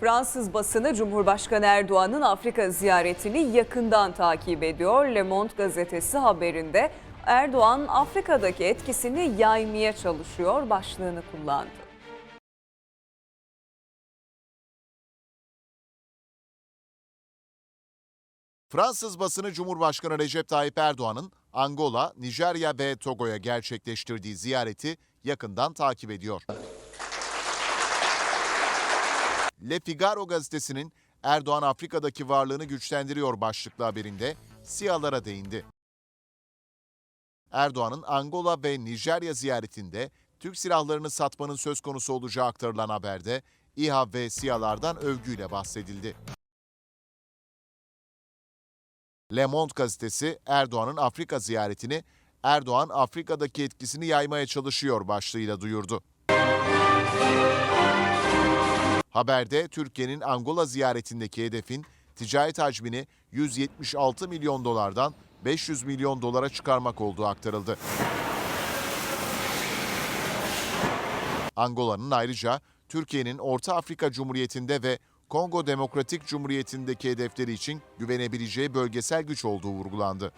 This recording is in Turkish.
Fransız basını Cumhurbaşkanı Erdoğan'ın Afrika ziyaretini yakından takip ediyor. Le Monde gazetesi haberinde Erdoğan Afrika'daki etkisini yaymaya çalışıyor başlığını kullandı. Fransız basını Cumhurbaşkanı Recep Tayyip Erdoğan'ın Angola, Nijerya ve Togo'ya gerçekleştirdiği ziyareti yakından takip ediyor. Le Figaro gazetesinin Erdoğan Afrika'daki varlığını güçlendiriyor başlıklı haberinde SİHA'lara değindi. Erdoğan'ın Angola ve Nijerya ziyaretinde Türk silahlarını satmanın söz konusu olacağı aktarılan haberde İHA ve SİHA'lardan övgüyle bahsedildi. Le Monde gazetesi Erdoğan'ın Afrika ziyaretini Erdoğan Afrika'daki etkisini yaymaya çalışıyor başlığıyla duyurdu. Haberde Türkiye'nin Angola ziyaretindeki hedefin ticaret hacmini 176 milyon dolardan 500 milyon dolara çıkarmak olduğu aktarıldı. Angola'nın ayrıca Türkiye'nin Orta Afrika Cumhuriyeti'nde ve Kongo Demokratik Cumhuriyeti'ndeki hedefleri için güvenebileceği bölgesel güç olduğu vurgulandı.